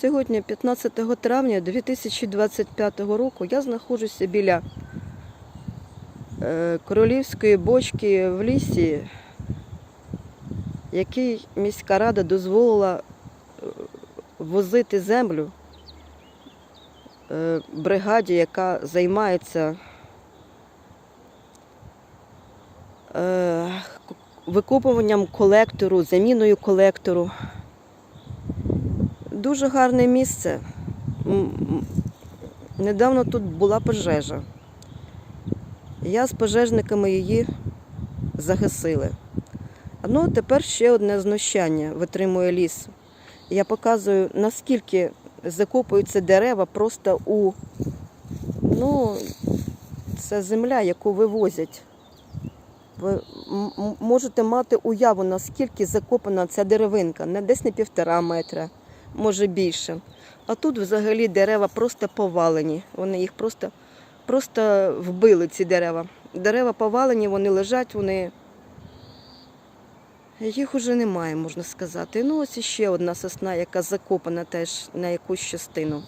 Сьогодні, 15 травня 2025 року, я знаходжуся біля е, королівської бочки в лісі, який міська рада дозволила е, возити землю е, бригаді, яка займається викопуванням колектору, заміною колектору. Дуже гарне місце. Недавно тут була пожежа. Я з пожежниками її загасили. Ну, тепер ще одне знущання витримує ліс. Я показую, наскільки закопуються дерева просто у ну, це земля, яку вивозять. Ви можете мати уяву, наскільки закопана ця деревинка, не десь не півтора метра, може більше. А тут взагалі дерева просто повалені. Вони їх просто, просто вбили, ці дерева. Дерева повалені, вони лежать, вони. Їх уже немає, можна сказати. Ну, ось іще одна сосна, яка закопана теж на якусь частину.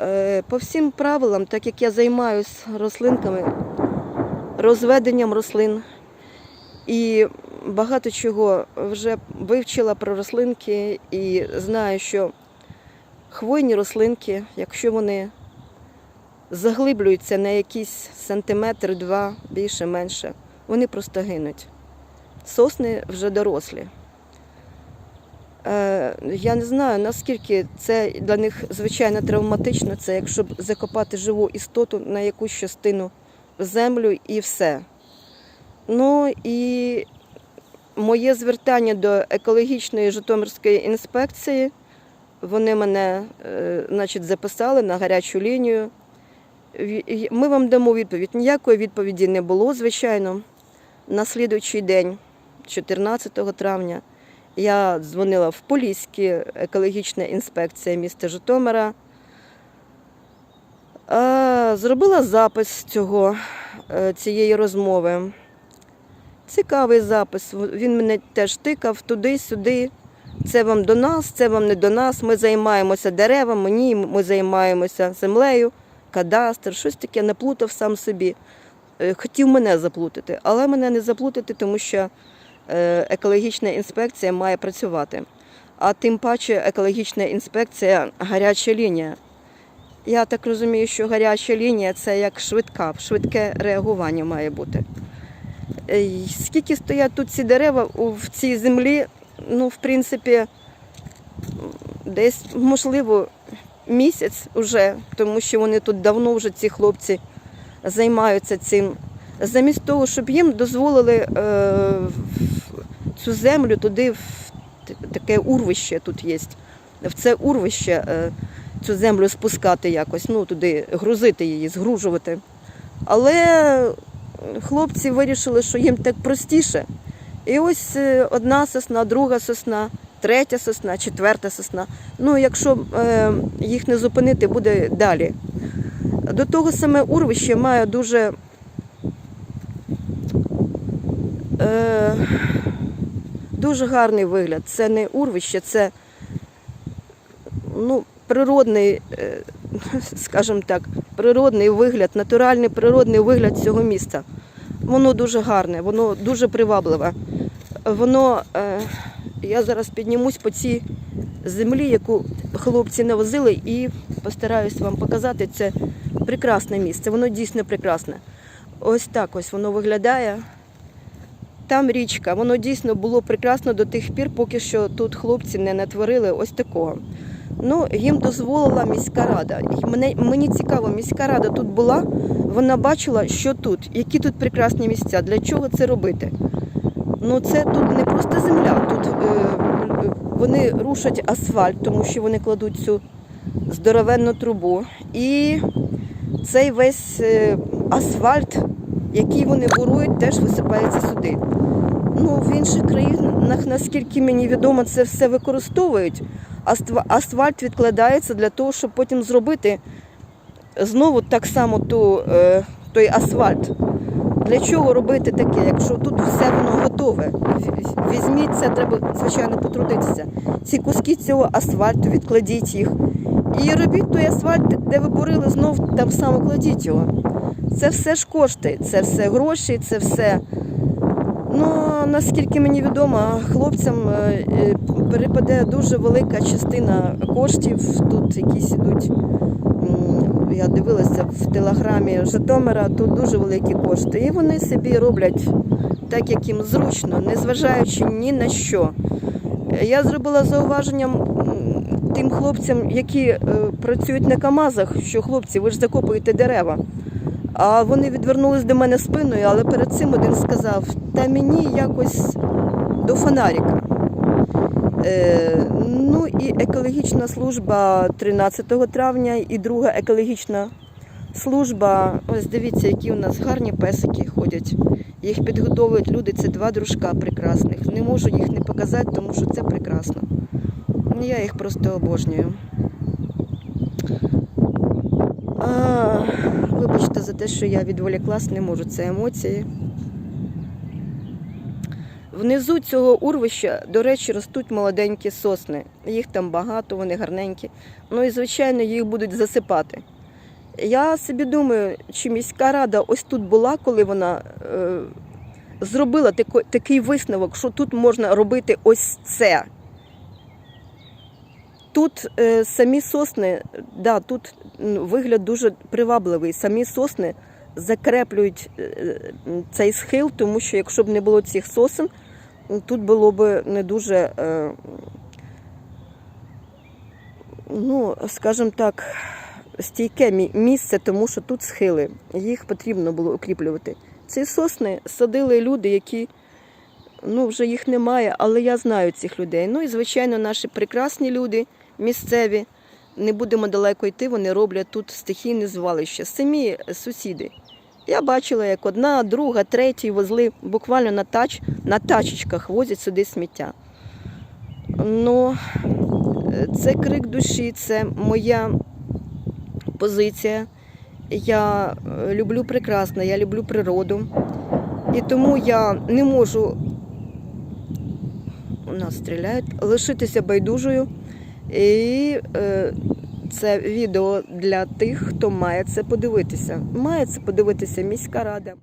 Е, По всім правилам, так як я займаюся рослинками, розведенням рослин і багато чого вже вивчила про рослинки і знаю, що хвойні рослинки, якщо вони заглиблюються на якийсь сантиметр, два, більше, менше, вони просто гинуть. Сосни вже дорослі. Е, Я не знаю, наскільки це для них звичайно травматично, це якщо закопати живу істоту на якусь частину землю і все. Ну і моє звертання до екологічної Житомирської інспекції. Вони мене е, значить, записали на гарячу лінію. Ми вам дамо відповідь. Ніякої відповіді не було, звичайно. На слідуючий день, 14 травня, я дзвонила в Поліське, екологічна інспекція міста Житомира. Зробила запис цього, е, цієї розмови. Цікавий запис. Він мене теж тикав туди-сюди. Це вам до нас, це вам не до нас. Ми займаємося деревами, ні, ми займаємося землею, кадастр, щось таке наплутав сам собі. Е, Хотів мене заплутати, але мене не заплутати, тому що е, екологічна інспекція має працювати. А тим паче екологічна інспекція гаряча лінія. Я так розумію, що гаряча лінія це як швидка, швидке реагування має бути. Е, Скільки стоять тут ці дерева в цій землі, ну, в принципі, десь, можливо, місяць уже, тому що вони тут давно вже ці хлопці займаються цим. Замість того, щоб їм дозволили е, цю землю туди, в таке урвище тут є, в це урвище е, цю землю спускати якось, ну туди грузити її, згружувати. Але хлопці вирішили, що їм так простіше. І ось е, одна сосна, друга сосна, третя сосна, четверта сосна. Ну, якщо е, їх не зупинити, буде далі. До того саме урвище має дуже е, дуже гарний вигляд. Це не урвище, це ну, природний, е, скажімо так, природний вигляд, натуральний природний вигляд цього міста. Воно дуже гарне, воно дуже привабливе. Воно, е, я зараз піднімусь по цій землі, яку хлопці навозили, і постараюсь вам показати. Це прекрасне місце, воно дійсно прекрасне. Ось так ось воно виглядає. Там річка, воно дійсно було прекрасно до тих пір, поки що тут хлопці не натворили ось такого. Ну, їм дозволила міська рада. І Мене, мені цікаво, міська рада тут була, вона бачила, що тут, які тут прекрасні місця, для чого це робити. Ну, це тут не просто земля, тут е, вони рушать асфальт, тому що вони кладуть цю здоровенну трубу. І цей весь е, асфальт, який вони бурують, теж висипається сюди. Ну, в інших країнах, наскільки мені відомо, це все використовують. Асфальт відкладається для того, щоб потім зробити знову так само ту, е, той асфальт Для чого робити таке, якщо тут все воно готове? Візьміть це, треба, звичайно, потрудитися. Ці куски цього асфальту, відкладіть їх. І робіть той асфальт, де ви бурили, знов там само кладіть його. Це все ж кошти, це все гроші, це все. Ну, наскільки мені відомо, хлопцям е, е, перепаде дуже велика частина коштів. Тут якісь ідуть. Я дивилася в телеграмі Житомира, тут дуже великі кошти. І вони собі роблять так, як їм зручно, незважаючи ні на що. Я зробила зауваження тим хлопцям, які е, працюють на КАМАЗах, що хлопці, ви ж закопуєте дерева. А вони відвернулись до мене спиною, але перед цим один сказав: та мені якось до фонарика. Е, ну і екологічна служба 13 травня, і друга екологічна служба. Ось дивіться, які у нас гарні песики ходять. Їх підготовують люди. Це два дружка прекрасних. Не можу їх не показати, тому що це прекрасно. Я їх просто обожнюю. А, вибачте за те, що я відволіклась, не можу. Це емоції. Внизу цього урвища, до речі, ростуть молоденькі сосни. Їх там багато, вони гарненькі. Ну і, звичайно, їх будуть засипати. Я собі думаю, чи міська рада ось тут була, коли вона е, зробила такий висновок, що тут можна робити ось це. Тут е, самі сосни, да, тут вигляд дуже привабливий. Самі сосни закреплюють е, цей схил, тому що якщо б не було цих сосен, тут було б не дуже, е, ну, скажімо так, стійке місце, тому що тут схили. Їх потрібно було укріплювати. Ці сосни садили люди, які ну, вже їх немає, але я знаю цих людей. Ну і, звичайно, наші прекрасні люди місцеві. Не будемо далеко йти, вони роблять тут стихійне звалище. Самі сусіди. Я бачила, як одна, друга, третя возли буквально на тач, на тачечках возять сюди сміття. Ну, це крик душі, це моя позиція. Я е, люблю прекрасне, я люблю природу. І тому я не можу у нас стріляють, лишитися байдужою. І е, це відео для тих, хто має це подивитися. Має це подивитися міська рада.